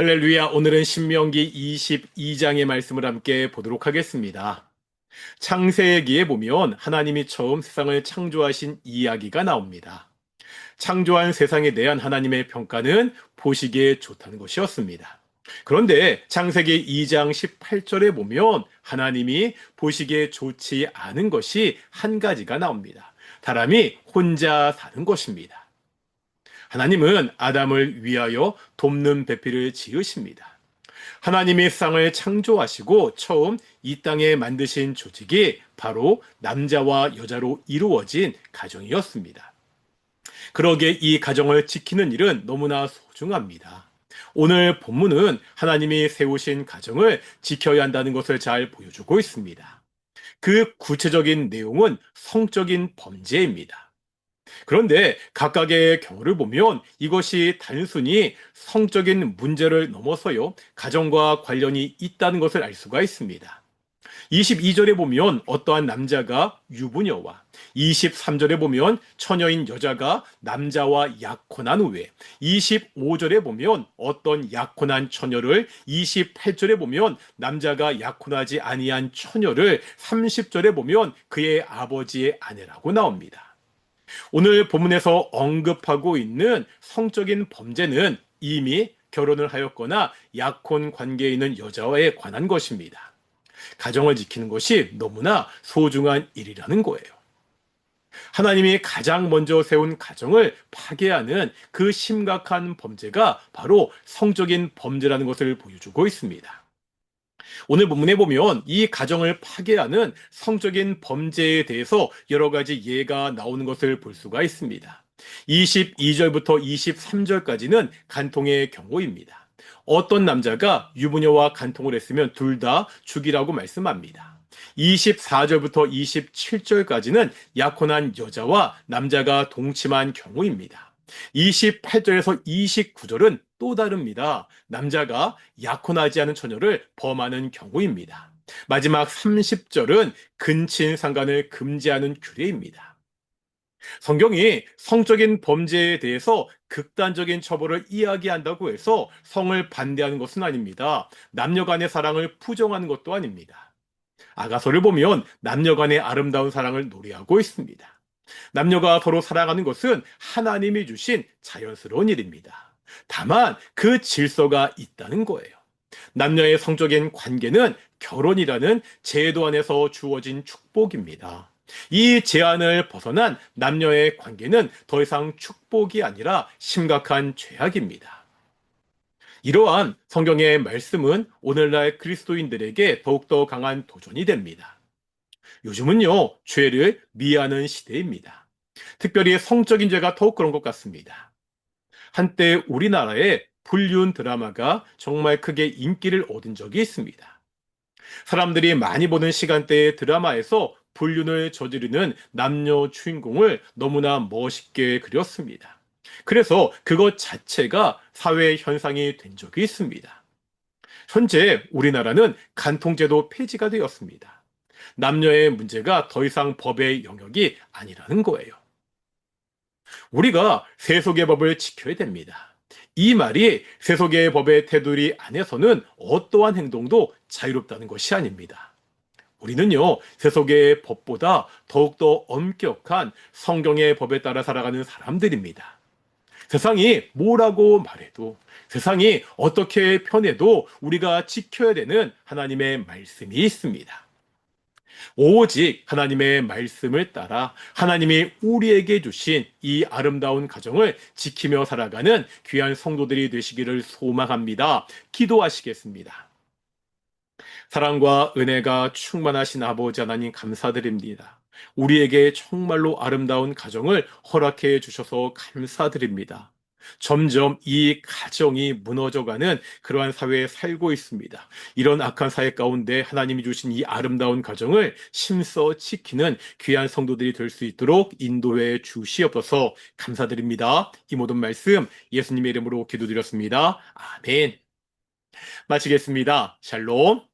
할렐루야. 오늘은 신명기 22장의 말씀을 함께 보도록 하겠습니다. 창세기에 보면 하나님이 처음 세상을 창조하신 이야기가 나옵니다. 창조한 세상에 대한 하나님의 평가는 보시기에 좋다는 것이었습니다. 그런데 창세기 2장 18절에 보면 하나님이 보시기에 좋지 않은 것이 한 가지가 나옵니다. 사람이 혼자 사는 것입니다. 하나님은 아담을 위하여 돕는 배필을 지으십니다. 하나님이 세상을 창조하시고 처음 이 땅에 만드신 조직이 바로 남자와 여자로 이루어진 가정이었습니다. 그러기에 이 가정을 지키는 일은 너무나 소중합니다. 오늘 본문은 하나님이 세우신 가정을 지켜야 한다는 것을 잘 보여주고 있습니다. 그 구체적인 내용은 성적인 범죄입니다. 그런데 각각의 경우를 보면 이것이 단순히 성적인 문제를 넘어서요, 가정과 관련이 있다는 것을 알 수가 있습니다. 22절에 보면 어떠한 남자가 유부녀와 23절에 보면 처녀인 여자가 남자와 약혼한 후에 25절에 보면 어떤 약혼한 처녀를 28절에 보면 남자가 약혼하지 아니한 처녀를 30절에 보면 그의 아버지의 아내라고 나옵니다. 오늘 본문에서 언급하고 있는 성적인 범죄는 이미 결혼을 하였거나 약혼 관계에 있는 여자에 관한 것입니다. 가정을 지키는 것이 너무나 소중한 일이라는 거예요. 하나님이 가장 먼저 세운 가정을 파괴하는 그 심각한 범죄가 바로 성적인 범죄라는 것을 보여주고 있습니다. 오늘 본문에 보면 이 가정을 파괴하는 성적인 범죄에 대해서 여러 가지 예가 나오는 것을 볼 수가 있습니다. 22절부터 23절까지는 간통의 경우입니다. 어떤 남자가 유부녀와 간통을 했으면 둘 다 죽이라고 말씀합니다. 24절부터 27절까지는 약혼한 여자와 남자가 동침한 경우입니다. 28절에서 29절은 또 다릅니다. 남자가 약혼하지 않은 처녀를 범하는 경우입니다. 마지막 30절은 근친 상간을 금지하는 규례입니다. 성경이 성적인 범죄에 대해서 극단적인 처벌을 이야기한다고 해서 성을 반대하는 것은 아닙니다. 남녀 간의 사랑을 부정하는 것도 아닙니다. 아가서를 보면 남녀 간의 아름다운 사랑을 노래하고 있습니다. 남녀가 서로 사랑하는 것은 하나님이 주신 자연스러운 일입니다. 다만 그 질서가 있다는 거예요. 남녀의 성적인 관계는 결혼이라는 제도 안에서 주어진 축복입니다. 이 제한을 벗어난 남녀의 관계는 더 이상 축복이 아니라 심각한 죄악입니다. 이러한 성경의 말씀은 오늘날 그리스도인들에게 더욱더 강한 도전이 됩니다. 요즘은요, 죄를 미하는 시대입니다. 특별히 성적인 죄가 더욱 그런 것 같습니다. 한때 우리나라에 불륜 드라마가 정말 크게 인기를 얻은 적이 있습니다. 사람들이 많이 보는 시간대의 드라마에서 불륜을 저지르는 남녀 주인공을 너무나 멋있게 그렸습니다. 그래서 그것 자체가 사회 현상이 된 적이 있습니다. 현재 우리나라는 간통제도 폐지가 되었습니다. 남녀의 문제가 더 이상 법의 영역이 아니라는 거예요. 우리가 세속의 법을 지켜야 됩니다. 이 말이 세속의 법의 테두리 안에서는 어떠한 행동도 자유롭다는 것이 아닙니다. 우리는요, 세속의 법보다 더욱더 엄격한 성경의 법에 따라 살아가는 사람들입니다. 세상이 뭐라고 말해도, 세상이 어떻게 편해도 우리가 지켜야 되는 하나님의 말씀이 있습니다. 오직 하나님의 말씀을 따라 하나님이 우리에게 주신 이 아름다운 가정을 지키며 살아가는 귀한 성도들이 되시기를 소망합니다. 기도하시겠습니다. 사랑과 은혜가 충만하신 아버지 하나님 감사드립니다. 우리에게 정말로 아름다운 가정을 허락해 주셔서 감사드립니다. 점점 이 가정이 무너져가는 그러한 사회에 살고 있습니다. 이런 악한 사회 가운데 하나님이 주신 이 아름다운 가정을 심써 지키는 귀한 성도들이 될 수 있도록 인도해 주시옵소서 감사드립니다. 이 모든 말씀 예수님의 이름으로 기도드렸습니다. 아멘. 마치겠습니다. 샬롬.